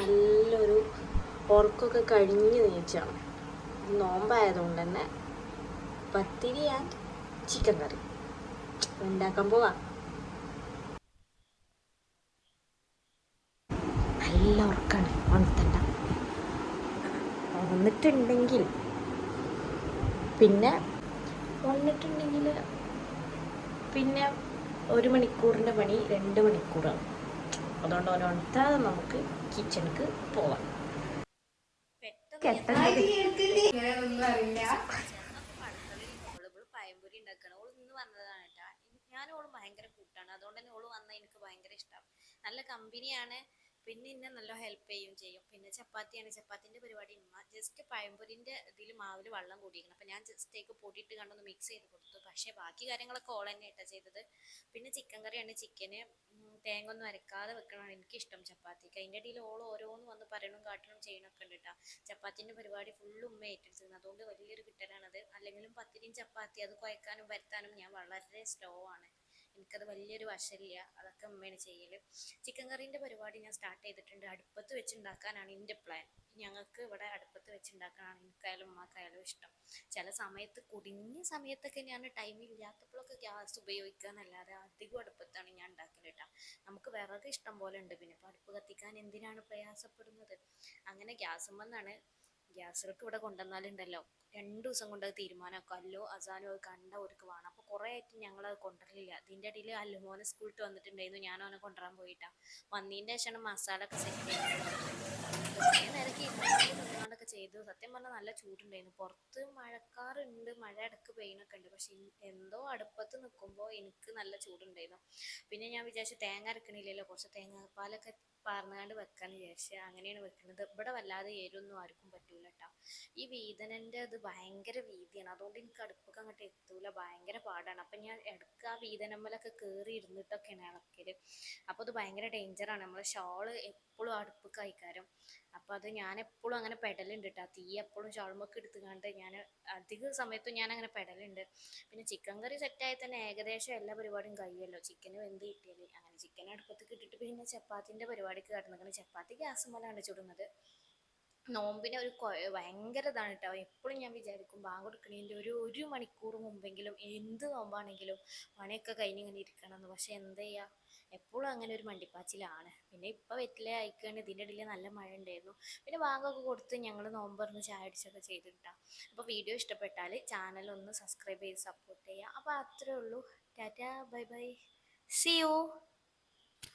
നല്ലൊരു ഉറക്കമൊക്കെ കഴിഞ്ഞ് നീച്ചാണ് നോമ്പായതുകൊണ്ട് തന്നെ പത്തിരി ആൻഡ് ചിക്കൻ കറി. ഉണ്ടാക്കാൻ പോവാം. നല്ല ഉറക്കാണ്. ഉണത്തണ്ട വന്നിട്ടുണ്ടെങ്കിൽ പിന്നെ വന്നിട്ടുണ്ടെങ്കിൽ പിന്നെ ഒരു മണിക്കൂറിന്റെ പണി രണ്ട് മണിക്കൂറാണ്. അതുകൊണ്ട് ഓരോണത്താതെ നമുക്ക് കിച്ചണിക്ക് പോവാം. പഴംപൊരി ഉണ്ടാക്കണം ഓൾ ഇന്ന് വന്നതാണ് കേട്ടാ ഞാനും ഓൾ ഭയങ്കര കൂട്ടാണ്. അതുകൊണ്ട് തന്നെ ഓൾ വന്നാൽ എനിക്ക് ഭയങ്കര ഇഷ്ടമാണ് നല്ല കമ്പനിയാണ് പിന്നെ എന്നെ നല്ല ഹെൽപ്പ് ചെയ്യും ചെയ്യും. പിന്നെ ചപ്പാത്തിയാണ്. ചപ്പാത്തിന്റെ പരിപാടി ഉമ്മ ജസ്റ്റ് പഴമ്പൊരിന്റെ ഇതിൽ മാവിൽ വെള്ളം കൂടിയിരിക്കണം. അപ്പം ഞാൻ ജസ്റ്റേക്ക് പൊടിയിട്ട് കണ്ടൊന്ന് മിക്സ് ചെയ്ത് കൊടുത്തു. പക്ഷേ ബാക്കി കാര്യങ്ങളൊക്കെ ഓൾ തന്നെ ഇട്ടാ ചെയ്തത്. പിന്നെ ചിക്കൻ കറിയാണ്. ചിക്കന് തേങ്ങ ഒന്നും അരക്കാതെ വെക്കണമാണ് എനിക്കിഷ്ടം ചപ്പാത്തിക്ക്. അതിന്റെ ഇടയിൽ ഓൾ ഓരോന്ന് വന്ന് പറയണം കാട്ടണം ചെയ്യണമൊക്കെ ഉണ്ട് കേട്ടോ ചപ്പാത്തിന്റെ പരിപാടി ഫുള്ള് ഉമ്മ ഏറ്റെടുത്തിരുന്നു. അതുകൊണ്ട് വലിയൊരു കിട്ടലാണത്. അല്ലെങ്കിലും പത്തിരിയും ചപ്പാത്തി അത് കുഴക്കാനും വരുത്താനും ഞാൻ വളരെ സ്ലോ ആണ്. എനിക്കത് വലിയൊരു വശമില്ല. അതൊക്കെ അമ്മയാണ് ചെയ്യൽ ചിക്കൻ കറീന്റെ പരിപാടി ഞാൻ സ്റ്റാർട്ട് ചെയ്തിട്ടുണ്ട്. അടുപ്പത്ത് വെച്ചുണ്ടാക്കാനാണ് എന്റെ പ്ലാൻ ഞങ്ങൾക്ക് ഇവിടെ അടുപ്പത്ത് വെച്ചുണ്ടാക്കാനാണ് എനിക്കായാലും ഉമ്മാക്കായാലും ഇഷ്ടം. ചില സമയത്ത് കുടുങ്ങിയ സമയത്തൊക്കെ ഞാൻ ടൈം ഇല്ലാത്തപ്പോഴൊക്കെ ഗ്യാസ് ഉപയോഗിക്കുക എന്നല്ലാതെ അധികം അടുപ്പത്താണ് ഞാൻ ഉണ്ടാക്കൽ കേട്ടോ. നമുക്ക് വിറക് ഇഷ്ടം പോലെ ഉണ്ട്. പിന്നെ അടുപ്പ് കത്തിക്കാൻ എന്തിനാണ് പ്രയാസപ്പെടുന്നത്? അങ്ങനെ ഗ്യാസ് വന്നാണ് ഗ്യാസുകൾക്ക് ഇവിടെ കൊണ്ടുവന്നാലുണ്ടല്ലോ. രണ്ട് ദിവസം കൊണ്ട് അത് തീരുമാനമാക്കും. അല്ലോ അസാനോ അത് കണ്ട ഒരുക്ക് വേണം. അപ്പോൾ കുറേ ആയിട്ട് ഞങ്ങൾ അത് കൊണ്ടുവരലില്ല. ഇതിന്റെ ഇടയിൽ അല്ലുമോനെ സ്കൂളിട്ട് വന്നിട്ടുണ്ടായിരുന്നു. ഞാൻ കൊണ്ടുവരാൻ പോയിട്ടാ. വന്നതിന്റെ ശേഷമാണ് മസാല ഒക്കെ സെറ്റ് ചെയ്ത് കുറേ നേരമൊക്കെ ഇരുന്നൊക്കെ ചെയ്തു സത്യം പറഞ്ഞാൽ നല്ല ചൂടുണ്ടായിരുന്നു. പുറത്ത് മഴക്കാറുണ്ട് മഴ ഇടയ്ക്ക് പെയിനൊക്കെ ഉണ്ട്. പക്ഷെ എന്തോ അടുപ്പത്ത് നിൽക്കുമ്പോൾ എനിക്ക് നല്ല ചൂടുണ്ടായിരുന്നു. പിന്നെ ഞാൻ വിചാരിച്ചു തേങ്ങ അരക്കണില്ലല്ലോ കുറച്ച് തേങ്ങാപ്പാലൊക്കെ പാർന്നുകൊണ്ട് വെക്കാന്ന് വിചാരിച്ചു അങ്ങനെയാണ് വെക്കുന്നത്. ഇവിടെ വല്ലാതെ ഏരൊന്നും ആർക്കും പറ്റൂല കേട്ടോ ഈ വീതനന്റെ അത് ഭയങ്കര വീതിയാണ്. അതുകൊണ്ട് എനിക്ക് അടുപ്പൊക്കെ അങ്ങോട്ട് എത്തൂല. ഭയങ്കര പാടാണ്. അപ്പം ഞാൻ ഇടയ്ക്ക് ആ വീതനമ്മലൊക്കെ കയറി ഇരുന്നിട്ടൊക്കെയാണ് ഇളക്കൽ അപ്പോൾ അത് ഭയങ്കര ഡേഞ്ചറാണ് നമ്മളെ ഷോൾ എപ്പോഴും അടുപ്പ് കൈക്കാരം അപ്പോൾ അത് ഞാൻ എപ്പോഴും അങ്ങനെ പെടലുണ്ട് കേട്ടോ തീ എപ്പോഴും ചുഴമ്പൊക്കെ എടുത്തുകൊണ്ട് ഞാൻ അധിക സമയത്തും ഞാൻ അങ്ങനെ പെടലുണ്ട്. പിന്നെ ചിക്കൻ കറി സെറ്റായി തന്നെ ഏകദേശം എല്ലാ പരിപാടിയും കഴിയുമല്ലോ. ചിക്കന് വെന്ത് കിട്ടിയാൽ അങ്ങനെ ചിക്കൻ അടുപ്പത്ത് ഇട്ടിട്ട് പിന്നെ ചപ്പാത്തിന്റെ പരിപാടിക്ക് കിടന്നിരിക്കുന്നത് ചപ്പാത്തി ഗ്യാസ് മേലാണ് ചുടുന്നത്. നോമ്പിന് ഒരു ഭയങ്കര ഇതാണ് കേട്ടോ എപ്പോഴും ഞാൻ വിചാരിക്കും ബാങ്ക് കൊടുക്കണതിന്റെ ഒരു ഒരു മണിക്കൂർ മുമ്പെങ്കിലും എന്ത് നോമ്പാണെങ്കിലും പണിയൊക്കെ കഴിഞ്ഞ് ഇങ്ങനെ ഇരിക്കണം എന്ന് പക്ഷെ എന്താ ചെയ്യുക എപ്പോഴും അങ്ങനെ ഒരു മണ്ടിപ്പാച്ചിലാണ്. പിന്നെ ഇപ്പോൾ വെറ്റിലെ അയക്കുകയാണ് ഇതിന്റെ ഇടയിൽ നല്ല മഴ ഉണ്ടായിരുന്നു പിന്നെ ബാങ്കൊക്കെ കൊടുത്ത് ഞങ്ങൾ നോമ്പറിന് ചായ അടിച്ചൊക്കെ ചെയ്തിട്ടാ. അപ്പോൾ വീഡിയോ ഇഷ്ടപ്പെട്ടാൽ ചാനൽ ഒന്ന് സബ്സ്ക്രൈബ് ചെയ്ത് സപ്പോർട്ട് ചെയ്യുക അപ്പോൾ അത്രേ ഉള്ളൂ. Tata bye bye. See you